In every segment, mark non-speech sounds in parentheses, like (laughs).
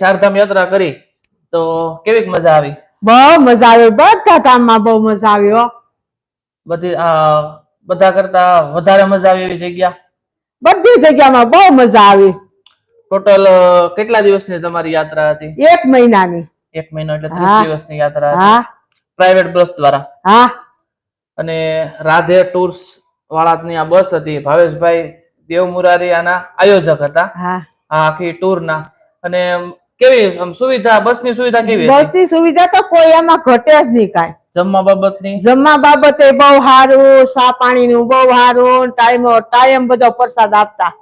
ચારધામ યાત્રા કરી તો કેવી મજા આવી? બહુ મજા આવી. બધા ધામમાં બહુ મજા આવી હો. બધી બધા કરતા વધારે મજા આવી એવી જગ્યા? બધી જગ્યામાં બહુ મજા આવી. ટોટલ કેટલા દિવસની તમારી યાત્રા હતી? એક મહિનાની. એક મહિનો એટલે. ત્રીસ દિવસની યાત્રા હતી. પ્રાઇવેટ બસ દ્વારા. હા. અને રાધે ટુર્સ વાળાની આ બસ હતી. ભાવેશભાઈ દેવ મુરારી આના આયોજક હતા આખી ટૂરના અને કેવી આમ સુવિધા બસની સુવિધા કેવી બસની સુવિધા તો કોઈ એમાં ઘટે જ નહીં કાંઈ. જમવા બાબતની? જમવા બાબતે બહુ સારું સા પાણીનું બહુ સારું ટાઈમ ટાઈમ બધો પ્રસાદ આપતા.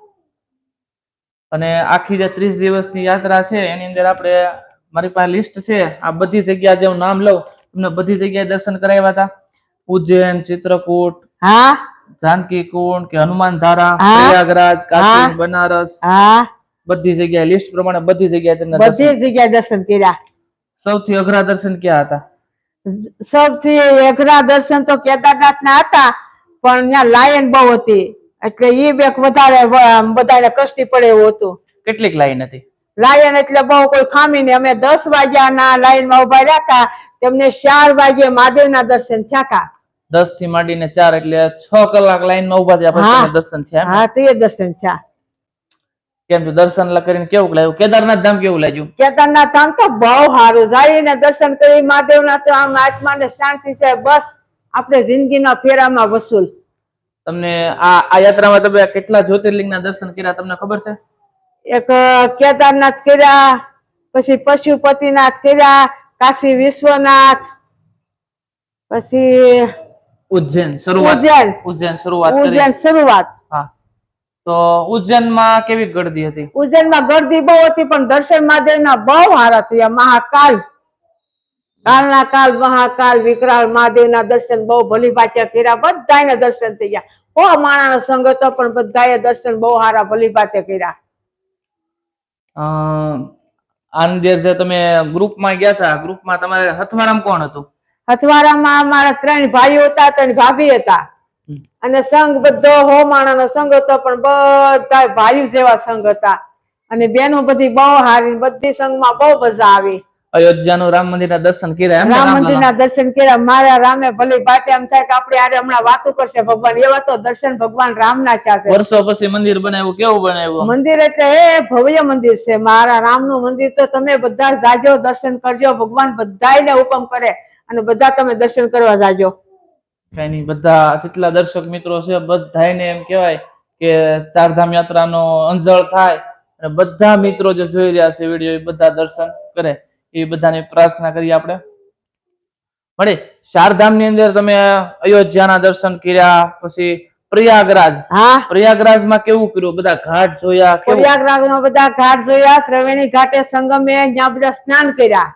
અને આખી જે ત્રીસ દિવસની યાત્રા છે એની અંદર આપણે મારી પાસે લિસ્ટ છે આ બધી જગ્યા જે હું નામ લઉં તમને બધી જગ્યાએ દર્શન કરાવ્યા હતા? ઉજ્જૈન ચિત્રકૂટ હા. જાનકી કુંડ કે હનુમાન ધારા પ્રયાગરાજ કાશી બનારસ. હા. બધી જગ્યાએ લિસ્ટ પ્રમાણે બધી જગ્યાએ તમને બધી જગ્યાએ દર્શન કર્યા. સૌથી અઘરા દર્શન ક્યાં હતા? સૌથી અઘરા દર્શન તો કેદારનાથ ના હતા પણ ત્યાં લાયન બહુ હતી. એટલે એ બેક વધારે બધાને કષ્ટી પડે એવું હતું. કેટલીક લાઈન હતી? લાયન એટલે બહુ કોઈ ખામી નહીં. અમે દસ વાગ્યાના લાઈનમાં ઊભા રહ્યા હતા. તેમને ચાર વાગે મહાદેવના દર્શન થયા દસથી માંડીને ચાર એટલે છ કલાક લાઈનમાં ઊભા થયા દર્શન થયા હા તે દર્શન થયા. કેમ છે દર્શન કરીને કેવું લાગ્યું? કેદારનાથ ધામ કેવું લાગ્યું? કેદારનાથ ધામ તો બહુ સારું. જઈને દર્શન કરી મહાદેવના તો આમ આત્માને શાંતિ છે. બસ આપણે જિંદગીના ફેરામાં વસૂલ. તમને આ આ યાત્રામાં તમે કેટલા જ્યોતિર્લિંગના દર્શન કર્યા તમને ખબર છે? એક કેદારનાથ કર્યા પછી પશુપતિનાથ કર્યા કાશી વિશ્વનાથ પછી ઉજ્જૈન શરૂઆત. ઉજ્જૈન. ઉજ્જૈન શરૂઆત ઉજ્જૈન શરૂઆત. તો ઉજ્જૈનમાં કેવી ગળદી હતી? ઉજ્જૈનમાં ગરદી બહુ હતી પણ દર્શન મહાદેવના બહુ હારા થયા. મહાકાલ. કાલના કાલ મહાકાલ વિકરાળ મહાદેવના દર્શન બહુ ભલી ભાચ્યા કર્યા. બધાને દર્શન થઈ ગયા બહુ માણાનો સંગ હતો પણ બધાએ દર્શન બહુ હારા ભલી ભાતે કર્યા. અ, અંદર જે તમે ગ્રુપમાં ગયા હતા ગ્રુપમાં તમારે હથવારામ કોણ હતું? હથવારામાં અમારા ત્રણ ભાઈઓ હતા ત્રણ ભાભી હતા. અને સંઘ બધો હો માણાનો સંઘ હતો પણ બધા ભાઈ જેવા સંઘ હતા. અને બેનો બધી બહુ હારી બધી સંઘમાં બહુ મજા આવી. અયોધ્યાનું રામ મંદિરના દર્શન કર્યા રામ મંદિરના દર્શન કર્યા. મારા રામે ભલે બાતે એમ થાય કે આપણે આરે હમણાં વાતો કરશે ભગવાન. એવા તો દર્શન ભગવાન રામના ચાહશે વર્ષો પછી મંદિર બનાવ્યું કેવું બનાવ્યું? મંદિર એટલે એ ભવ્ય મંદિર છે. મારા રામનું મંદિર તો તમે બધા જાજો દર્શન કરજો. ભગવાન બધાયને હુકમ કરે. અને બધા તમે દર્શન કરવા જાજો. કઈ નહીં બધા જેટલા દર્શક મિત્રો છે બધાને એમ કહેવાય કે ચારધામ યાત્રાનો અંજળ થાય અને બધા મિત્રો જે જોઈ રહ્યા છે વીડિયો એ બધા દર્શન કરે. એ બધાને પ્રાર્થના કરીએ આપણે. મળે ચારધામની અંદર તમે અયોધ્યાના દર્શન કર્યા પછી પ્રયાગરાજ. હા. પ્રયાગરાજમાં કેવું કર્યું? બધા ઘાટ જોયા પ્રયાગરાજમાં બધા ઘાટ જોયા ત્રિવેણી ઘાટે સંગમે ત્યાં બધા સ્નાન કર્યા.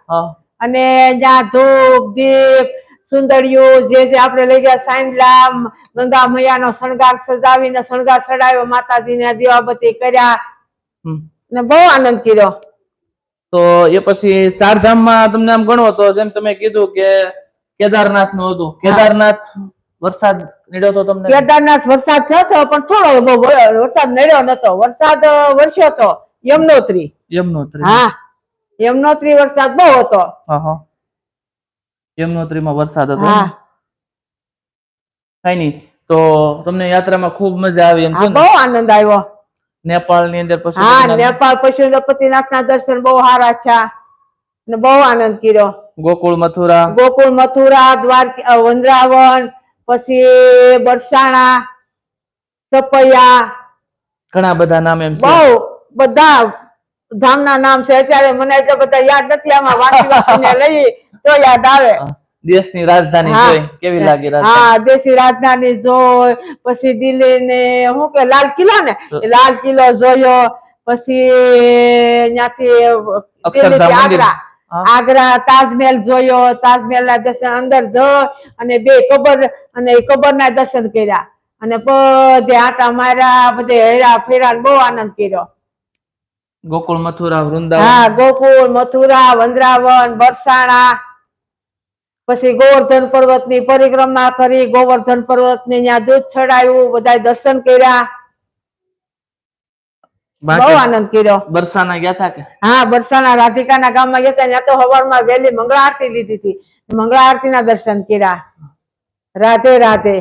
અને ત્યાં ધૂપ દીપ સુંદરીઓ જે જે આપણે લઈ ગયા સાંડલા ગંગા મૈયાનો શણગાર સજાવીને શણગાર સડાવ્યો માતાજીને દીવાબત્તી કર્યા. ને બહુ આનંદ કર્યો. તો એ પછી ચારધામમાં તમને આમ ગણો તો જેમ તમે કીધું કે કેદારનાથનું હતું કેદારનાથ વરસાદ નડ્યો તો તમને? કેદારનાથ વરસાદ થયો હતો પણ થોડો વરસાદ નડ્યો નતો. વરસાદ વરસ્યો હતો યમનોત્રી. યમનોત્રી. હા. યમનોત્રી વરસાદ બહુ હતો. હા હા. યમનોત્રીમાં વરસાદ હતો કઈ નહીં. તો તમને યાત્રામાં ખૂબ મજા આવી એમ બહુ આનંદ આવ્યો. નેપાળની અંદર પછી હા તમને નેપાળ પશુપતિનાથ ના દર્શન બહુ સારા છે અને બહુ આનંદ કર્યો. ગોકુળ મથુરા? ગોકુળ મથુરા દ્વારકા વંદ્રાવન પછી બરસાણા સપૈયા. ઘણા બધા નામ એમ બહુ બધા ધામના નામ છે. અત્યારે મને એટલે બધા યાદ નથી આમાં. (laughs) વાંચી લઈ તો યાદ આવે. દેશની રાજધાની. જોઈ કેવી લાગી હા દેશની રાજધાની જોઈ પછી દિલ્હી ને શું કે લાલ કિલ્લો ને? લાલ કિલ્લો જોયો પછી ત્યાંથી આગ્રા. આગ્રા તાજમહેલ જોયો તાજમહેલ ના દર્શન અંદર જો અને બે કબર અને કબર ના દર્શન કર્યા. અને બધે આટા માર્યા બધે હેરા ફેરા બહુ આનંદ કર્યો. ગોકુળ મથુરા હા ગોકુળ મથુરા વંદ્રાવન બરસાણા પછી ગોવર્ધન પર્વતની પરિક્રમા કરી ગોવર્ધન પર્વત ને ત્યાં દૂધ ચડાવ્યું બધા દર્શન કર્યા. બાકી આનંદ કર્યો. બરસાના ગયા હતા કે? હા બરસાના રાધિકાના ગામમાં ગયા હતા ત્યાં તો સવારમાં વહેલી મંગળા આરતી લીધી હતી. મંગળા આરતીના દર્શન કર્યા. રાધે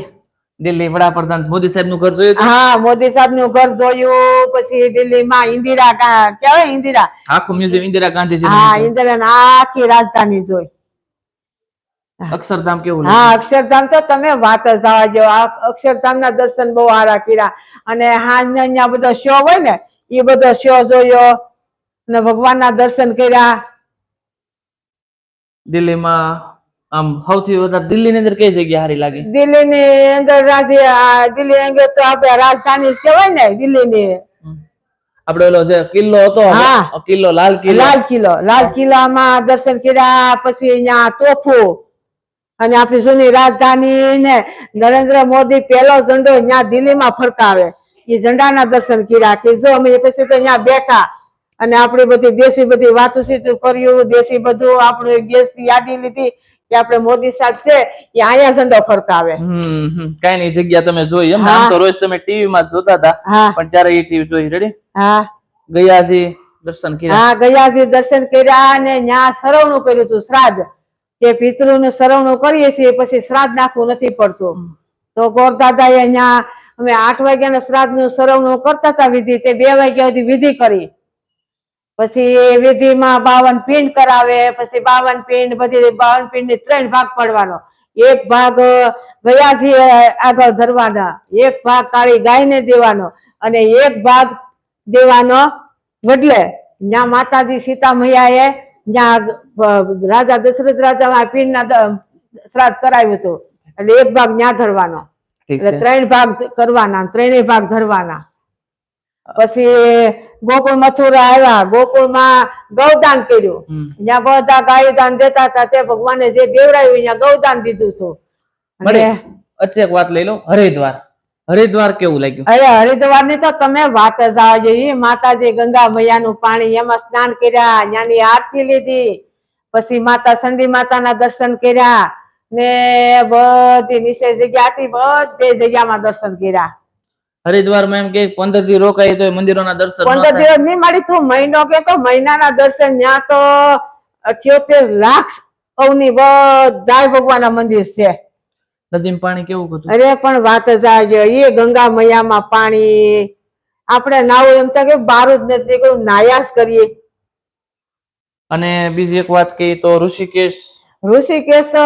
દિલ્હી વડાપ્રધાન મોદી સાહેબનું ઘર જોયું હા મોદી સાહેબનું ઘર જોયું પછી દિલ્હીમાં ઇન્દિરા કા- કેવાય ઇન્દિરા? આખું મ્યુઝિયમ ઇન્દિરા ગાંધીજી હા ઇન્દિરા આખી રાજધાની જોઈ. અક્ષરધામ કેવું હા અક્ષરધામ તો તમે વાત જ જવા જેવો. અક્ષરધામ ના દર્શન બહુ સારા કર્યા. અને હાંજ અહીંયા બધો શો હોય ને એ બધો શો જોયો અને ભગવાનના દર્શન કર્યા. દિલ્હીમાં આમ સૌથી વધારે દિલ્હી ની અંદર કઈ જગ્યા સારી લાગી? દિલ્હીની અંદર રાજ્ય આ દિલ્હી અંદર તો આપણે રાજધાની કહેવાય ને દિલ્હી ની આપડે ઓલો જે કિલ્લો હતો હા. કિલ્લો લાલ કિલ્લો. લાલ કિલ્લો. લાલ કિલ્લામાં દર્શન કર્યા પછી અહીંયા તોફો. અને આપણી જૂની રાજધાની ને નરેન્દ્ર મોદી પહેલો ઝંડો અહીંયા દિલ્હીમાં ફરકાવે. એ ઝંડાના દર્શન કર્યા કે જો અમે પછી તો અહીંયા બેઠા અને આપણી બધી દેશી બધી વાતો સીતું કર્યું દેશી બધું આપણું ગેસની યાદી લીધી કે આપણે મોદી સાહેબ છે એ અહીંયા ઝંડો ફરકાવે. કઈ નહીં જગ્યા તમે જોઈ. એમ. તો રોજ તમે ટીવી માં જોતા હતા. પણ જયારે એ ટીવી જોઈ રેડી હા. ગયા છે દર્શન કર્યા. હા ગયાજી દર્શન કર્યા અને ત્યાં સરવણું કર્યું હતું શ્રાદ્ધ. કે પિતૃનું સરવણું કરીએ છીએ, પછી શ્રાદ્ધ નાખવું નથી પડતું. તો ગોર દાદાએ અહીંયા અમે આઠ વાગ્યાના શ્રાદ્ધનું સરવણું કરતા હતા વિધિ, તે બે વાગ્યા સુધી વિધિ કરી. પછી એ વિધિમાં બાવન પિંડ કરાવે, પછી બાવન પિંડ બધી બાવન પિંડ ત્રણ ભાગ પડવાનો. એક ભાગ ગયાજી આગળ ધરવાના, એક ભાગ કાળી ગાયને દેવાનો અને એક ભાગ દેવાનો બદલે જ્યાં માતાજી સીતા મૈયાએ જ્યાં રાજા દશરથ રાજા પીરના શ્રાદ્ધ કરાવ્યો હતો. એટલે એક ભાગ ન્યા ધરવાનો. એટલે ત્રણ ભાગ કરવાના ત્રણેય ભાગ ધરવાના. પછી ગોકુળ મથુરા આવ્યા. ગોકુળમાં ગૌદાન કર્યું. જ્યાં બધા ગાયદાન દેતા હતા તે ભગવાને જે દેવરાયું ત્યાં ગૌદાન દીધું હતું. અને વચ્ચે એક વાત લઈ લો. હરિદ્વાર. હરિદ્વાર કેવું લાગ્યું? અરે હરિદ્વારની તો તમે વાત જ આવો જોઈએ માતાજી ગંગા મૈયાનું પાણી એમાં સ્નાન કર્યા ત્યાંની આરતી લીધી. પછી માતા સંડી માતાના દર્શન કર્યા ને બધી નીચે જગ્યા હતી બધી જગ્યામાં દર્શન કર્યા. હરિદ્વારમાં એમ કે પંદર દી રોકાય તો મંદિરોના દર્શન પંદર દિવસ નહીં મારી તું મહિનો કે તો મહિનાના દર્શન. ત્યાં તો અઠ્યોતેર લાખ અવની બધા ભગવાનના મંદિર છે. નદીમાં પાણી કેવું હતું? અરે પણ વાત જ આવી એ ગંગા મૈયામાં પાણી આપણે નાવું એમ થાય કે બારું જ નથી નીકળ્યું નાયાસ કરીએ. અને બીજી એક વાત કહી તો ઋષિકેશ? ઋષિકેશ તો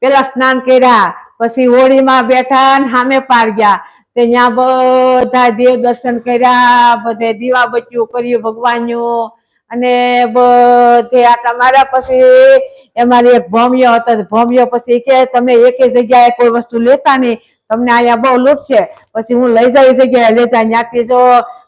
પેલા સ્નાન કર્યા પછી હોળીમાં બેઠા ને સામે પાર ગયા. તે ત્યાં બધા દેવ દર્શન કર્યા બધે દીવા બચ્યું કર્યું ભગવાનનું અને બધે આટલા માર્યા પછી એમારી એક ભોમિયો હતો ભોમિયો પછી કે તમે એક જગ્યાએ કોઈ વસ્તુ લેતા નહીં, તમને અહીંયા બહુ લૂંટ છે. પછી હું લઈ જાય જગ્યાએ લેતા, ત્યાંથી જો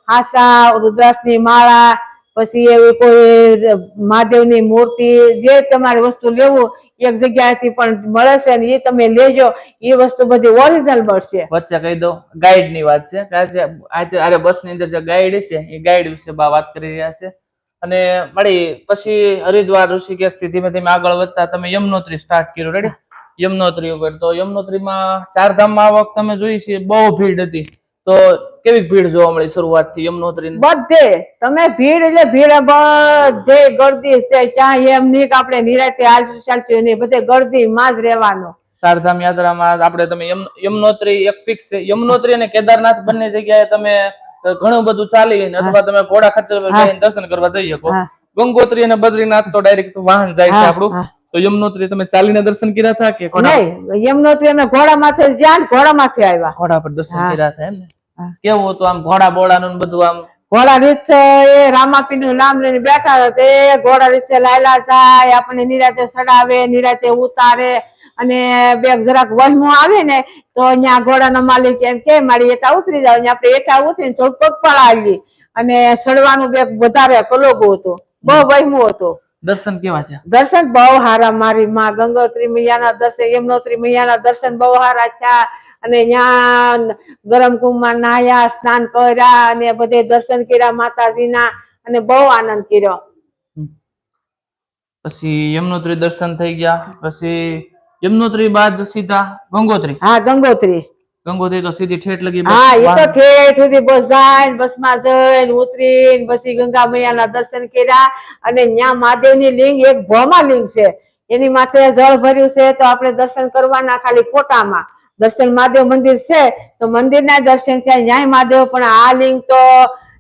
હાસા રુદ્રાસની માળા, પછી એવી કોઈ મહાદેવની મૂર્તિ, જે તમારે વસ્તુ લેવું, એક જગ્યાએથી પણ મળે છે ને એ તમે લેજો, એ વસ્તુ બધી ઓરિજિનલ મળશે. વચ્ચે કહી દો ગાઈડની વાત છે. આજે અરે બસની અંદર જે ગાઈડ છે, એ ગાઈડ વિશે વાત કરી રહ્યા છે. અને મળી પછી હરિદ્વાર ઋષિકેશથી ધીમે ધીમે આગળ વધતા તમે યમનોત્રી સ્ટાર્ટ કર્યું. રેડી યમનોત્રી ઉપર. તો યમનોત્રીમાં ચાર ધામમાં આ વખત તમે જોઈ છે બહુ ભીડ હતી. તો કેવી ભીડ જોવા મળી શરૂઆતથી યમનોત્રી બધે. તમે ભીડ એટલે ભીડ બધે ગળદી છે. ક્યાં એમ નહીં કે આપણે નિરાતે હાલશું ચાલશું નહીં. બધે ગળદી માં જ રહેવાનું. ચારધામ યાત્રામાં આપણે તમે યમનોત્રી એક ફિક્સ છે. યમનોત્રી અને કેદારનાથ બંને જગ્યાએ તમે ઘણું બધું ચાલી અથવા તમે ઘોડા ખચ્ચર પર જઈને દર્શન કરવા જઈ શકો. ગંગોત્રી અને બદ્રીનાથ તો ડાયરેક્ટ વાહન જાય છે આપણું. તો યમનોત્રી તમે ચાલીને દર્શન કર્યા હતા કે નહીં યમનોત્રી અમે ઘોડા માથે જ્યાં ઘોડા માથે આવ્યા. ઘોડા પર દર્શન કર્યા હતા એમ ને? કેવું હતું આમ ઘોડા બોડાનું ને બધું આમ? ઘોડા રીત એ રામાપી નું નામ લઈને બેઠા હતા. તે ઘોડા રીત લાયલા જાય આપણને નિરાતે ચડાવે નિરાતે ઉતારે. અને બે જરાક વહેમો આવે ને તો અહીંયા ઘોડાનો માલિક એમ કે મારી એટા ઉતરી જાવ આપણે એટા ઉતરીને થોડું પગપાળા આવી અને સડવાનું બે વધારે કલોગો હતો. બહુ વહેમો હતો. દર્શન કેવા છે દર્શન બહુ હારા મારી માં ગંગોત્રી મૈયાના દર્શન યમનોત્રી મૈયાના દર્શન બહુ હારા થયા. અને ત્યાં ગરમ કુંભમાં નાહ્યા સ્નાન કર્યા અને બધે દર્શન કર્યા માતાજીના અને બહુ આનંદ કર્યો. પછી યમનોત્રી દર્શન થઈ ગયા. પછી યમનોત્રી બાદ સીધા ગંગોત્રી? હા ગંગોત્રી. ગંગોત્રી તો સીધી ઠેઠ લગી હા એ તો ઠેઠ સુધી બસ જાય બસમાં જઈને ઉતરીને પછી ગંગા મૈયાના દર્શન કર્યા અને ન્યા મહાદેવની લિંગ એક ભોમા લિંગ છે. એની માથે જળ ભર્યું છે તો આપણે દર્શન કરવાના ખાલી ફોટામાં. દર્શન મહાદેવ મંદિર છે તો મંદિર ના દર્શન થયા ન્યાય મહાદેવ પણ આ લિંગ તો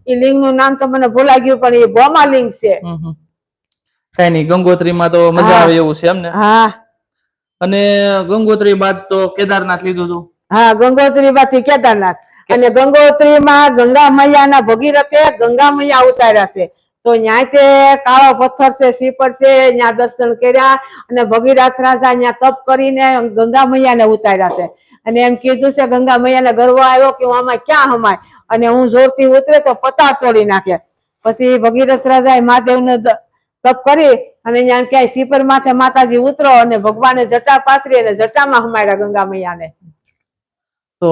એ લિંગનું નામ તો મને ભૂલાઈ ગયું પણ એ ભોમા લિંગ છે. કઈ નઈ ગંગોત્રી માં ગંગોત્રીમાં તો મજા આવે એવું છે એમ ને? હા. અને ગંગોત્રી બાદ તો કેદારનાથ લીધું હતું. હા ગંગોત્રી બાદથી કેદારનાથ. અને ગંગોત્રી માં ગંગા મૈયાના ભગીરથે ગંગા મૈયા ઉતાર્યા છે. તો ન્યાય તે કાળો પથ્થર છે શ્રીપર છે ત્યાં દર્શન કર્યા અને ભગીરથ રાજા ત્યાં તપ કરીને ગંગા મૈયાને ઉતાર્યા છે. અને એમ કીધું છે ગંગા મૈયાને ગર્વ આવ્યો કે હું આમાં ક્યાં હમાય? અને હું જોરથી ઉતરે તો પતાર તોડી નાખે. પછી ભગીરથ રાજાએ મહાદેવને ને તપ કરી અને ત્યાં ક્યાંય સીપર માથે માતાજી ઉતરો અને ભગવાને જટા પાથરી અને જટામાં હમાડ્યા ગંગા મૈયાને તો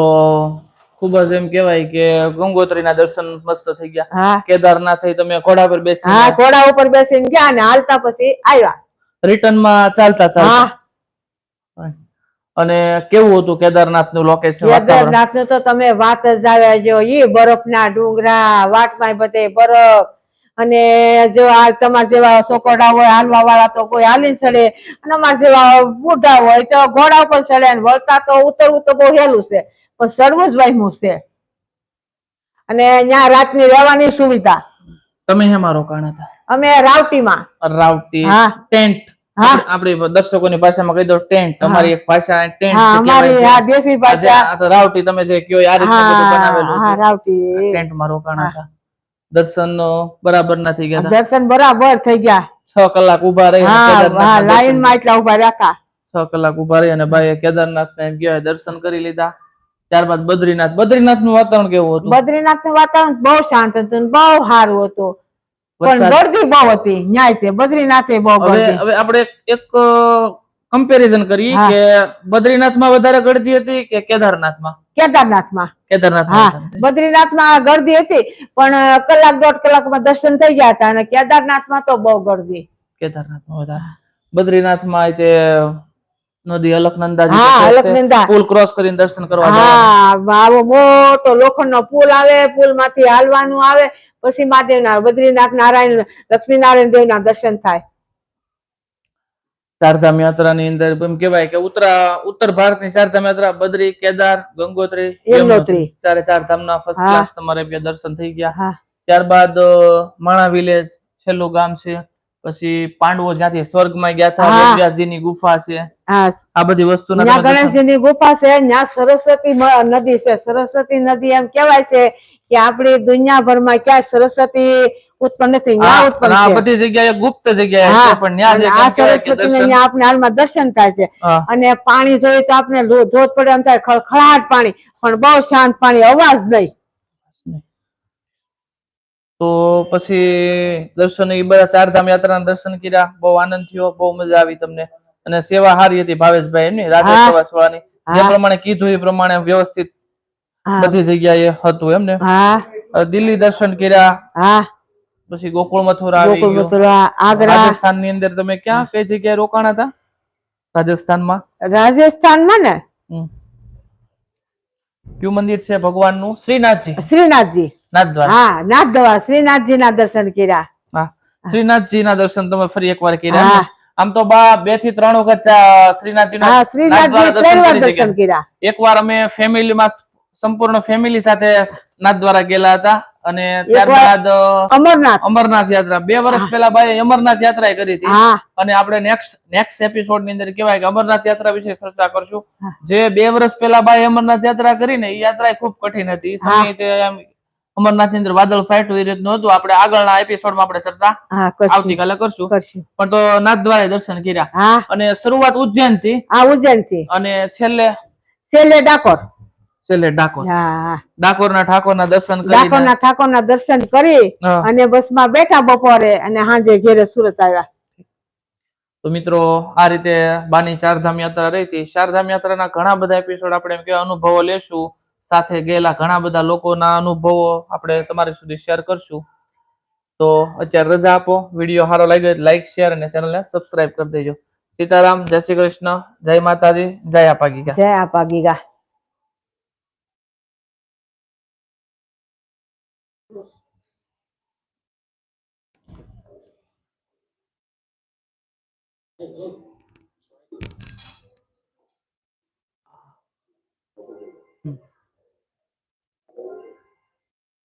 ખૂબ જ એમ કેવાય કે ગંગોત્રીના દર્શન મસ્ત થઈ ગયા. કેદારનાથ તમે ઘોડા પર હા ઘોડા ઉપર બેસીને ગયા અને હાલતા પછી આવ્યા. રિટર્નમાં ચાલતા. ચાલતા અને કેવું હતું કેદારનાથનું લોકેશન કેદારનાથનું તો તમે વાત જ આવે જો ઈ બરફના ડુંગરા વાટમાં બધે બરફ. અને જો આ તમારા જેવા સોકોડા હોય હાલવા વાળા તો કોઈ હાલી ચડે અને અમારા જેવા બુઢા હોય તો ઘોડા ઉપર ચડે ને વળતા તો ઉતરવું તો બહુ હેલું છે. પણ ચડવું જ વહેમું છે. અને ત્યાં રાતની રહેવાની સુવિધા. તમે હેમાં રોકાણ હતા? અમે રાવટીમાં. રાવટી હા. ટેન્ટ. હા. આપણી દર્શકોની ભાષામાં કહી દો ટેન્ટ. તમારી એક ભાષા ટેન્ટ અમારી આ દેશી ભાષા. રાવટી તમે જે કયો આ રીતે બનાવેલું હા રાવટી. ટેન્ટમાં રોકાણ હતા. દર્શન બરાબર નથી ગયા દર્શન બરાબર થઈ ગયા. છ કલાક ઊભા રહી લાઈનમાં એટલા ઊભા રહ્યા છ કલાક ઊભા રહી અને ભાઈ કેદારનાથ ને ગયા દર્શન કરી લીધા. ત્યારબાદ બદ્રીનાથ. બદ્રીનાથનું વાતાવરણ કેવું હતું? બદ્રીનાથનું વાતાવરણ બહુ શાંત હતું ને બહુ સારું હતું. પણ બહુ હતી ન્યાય તે બદ્રીનાથે બહુ હવે હવે આપણે એક કમ્પેરિઝન કરીએ. કે બદ્રીનાથમાં વધારે ગળદી હતી કે કેદારનાથમાં? કેદારનાથમાં. કેદારનાથ હા. બદ્રીનાથમાં ગરદી હતી પણ કલાક દોઢ કલાકમાં દર્શન થઈ ગયા હતા અને કેદારનાથમાં તો બહુ ગરદી. કેદારનાથમાં વધારે. બદ્રીનાથમાં તે નદી અલકનંદાજી હા, અલકનંદા. પુલ ક્રોસ કરીને દર્શન કરવા હા આવો મોટો લોખંડ નો પુલ આવે પુલમાંથી હાલવાનું આવે પછી મહાદેવના બદ્રીનાથ નારાયણ લક્ષ્મીનારાયણ દેવ ના દર્શન થાય. ચારધામ યાત્રાની અંદર એમ કેવાય કે ઉત્તરા ઉત્તર ભારતની ચારધામ યાત્રા બદ્રી કેદાર ગંગોત્રી યમનોત્રી. ચારે ચાર ધામના ફર્સ્ટ ક્લાસ તમારે બે દર્શન થઈ ગયા. ત્યારબાદ માણા વિલેજ છેલ્લું ગામ છે. પછી પાંડવો જ્યાંથી સ્વર્ગમાં ગયા હતા ની ગુફા છે. આ બધી વસ્તુ ગણેશજીની ગુફા છે ત્યાં સરસ્વતી નદી છે. સરસ્વતી નદી એમ કેવાય છે કે આપણી દુનિયાભરમાં ક્યાંય સરસ્વતી ઉત્પન્ન થઈ ત્યાં ઉત્પન્ન આ બધી જગ્યાએ ગુપ્ત જગ્યાએ છે પણ ત્યાં આ એમ કહેવાય કે સરસ્વતીને દર્શન આપણે હાલમાં દર્શન થાય છે. અને પાણી જોઈએ તો આપણે ધોધ પડે એમ થાય ખળખળાટ પાણી પણ બહુ શાંત પાણી અવાજ નહીં. તો પછી દર્શન એ બધા ચારધામ યાત્રાના દર્શન કર્યા બહુ આનંદ થયો બહુ મજા આવી તમને. અને સેવા સારી હતી ભાવેશભાઈ એમની રાજા. પ્રવાસ વાળાની જે પ્રમાણે કીધું એ પ્રમાણે વ્યવસ્થિત બધી જગ્યાએ હતું એમને. હા. દિલ્હી દર્શન કર્યા. હા. પછી ગોકુળ મથુરા ગોકુળ મથુરા આગ્રા. રાજસ્થાનની અંદર તમે ક્યાં કઈ જગ્યાએ રોકાણ હતા? રાજસ્થાનમાં? રાજસ્થાનમાં ને. કયું મંદિર છે ભગવાનનું? શ્રીનાથજી. શ્રીનાથજી. નાથદ્વાર. હા નાથ દવા શ્રીનાથજી ના દર્શન કર્યા. હા. શ્રીનાથજી ના દર્શન તમે ફરી એકવાર કર્યા આમ તો બા બેથી ત્રણ વખત શ્રીનાથજી ના શ્રીનાથજી દર્શન કર્યા. એકવાર અમે ફેમિલીમાં સંપૂર્ણ ફેમિલી સાથે નાથદ્વારા ગયેલા હતા. અને ત્યારબાદ અમરનાથ. અમરનાથ યાત્રા. બે વર્ષ પહેલા ભાઈ અમરનાથ યાત્રા કરી હતી. અને આપણે નેક્સ્ટ નેક્સ્ટ એપિસોડની અંદર કહેવાય કે અમરનાથ યાત્રા વિશે ચર્ચા કરશું. જે બે વર્ષ પહેલા ભાઈ અમરનાથ યાત્રા કરી ને એ યાત્રા ખૂબ કઠિન હતી. સમયે અમરનાથની અંદર વાદળ ફાટ્યું એ રીતનું હતું. આપણે આગળના એપિસોડમાં આપણે ચર્ચા આવતીકાલે કરશું. કરશું. પણ તો નાથ દ્વારા દર્શન કર્યા. અને શરૂઆત ઉજ્જૈનથી ઉજ્જૈનથી અને છેલ્લે છેલ્લે ડાકોર. છેલ્લે ડાકોર. ડાકોર ના ઠાકોર ના દર્શન ડાકોર ના ઠાકોર ના દર્શન કરી અને બસમાં બેઠા બપોરે અને સાંજે ઘેરે સુરત આવ્યા. તો મિત્રો આ રીતે બાની ચારધામ યાત્રા રહી હતી. ચારધામ યાત્રાના ઘણા બધા એપિસોડ આપણે એમ કે અનુભવો લેશું. સાથે ગયેલા ઘણા બધા લોકોના અનુભવો આપણે તમારી સુધી શેર કરશું. તો અત્યારે રજા આપો. વીડિયો સારો લાગ્યો લાઈક શેર અને ચેનલને સબસ્ક્રાઇબ કરી દેજો. સીતારામ જય શ્રી કૃષ્ણ જય માતાજી જય આપા ગીગા. જય આપા એક- એક